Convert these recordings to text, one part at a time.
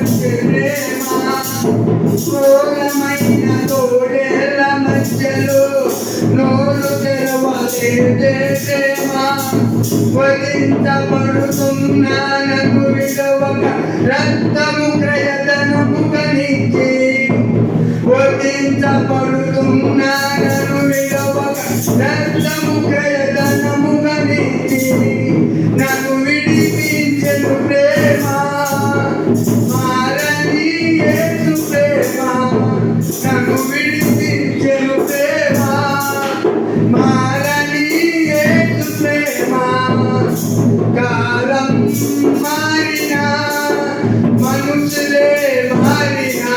వచ్చే ప్రేమ ఘోరమైన తోడేళ్ళ మధ్యలో నోరు తెరవలేదే ప్రేమ విడవక రక్తము క్రయధనము గణించి వధించబడుతున్నా విడవక రక్తము క్రయధనము నన్ను విడిపించెను ప్రేమ. మారని యేసు కాలం మారినా మనుషులే మారినా.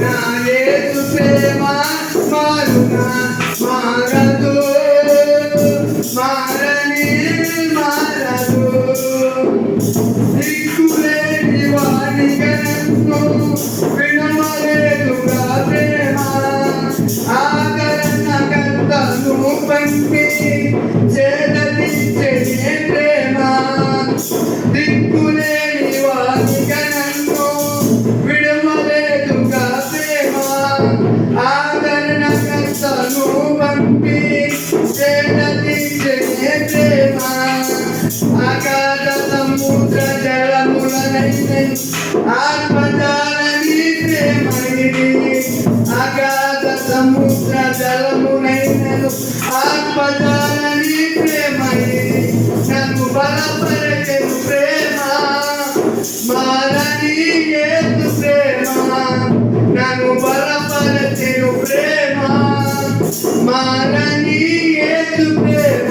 నా యేసు ప్రేమ మారునా మారదు మారని జలములనైతే ఆత్మజాలని ప్రేమైది అగాధ సముద్ర జలమునైనను ఆత్మజాలని ప్రేమైది నన్ను బలపరచెను ప్రేమ మారని ఏదు ప్రేమ నన్ను బలపరచెను ప్రేమ మారని ఏదు ప్రేమ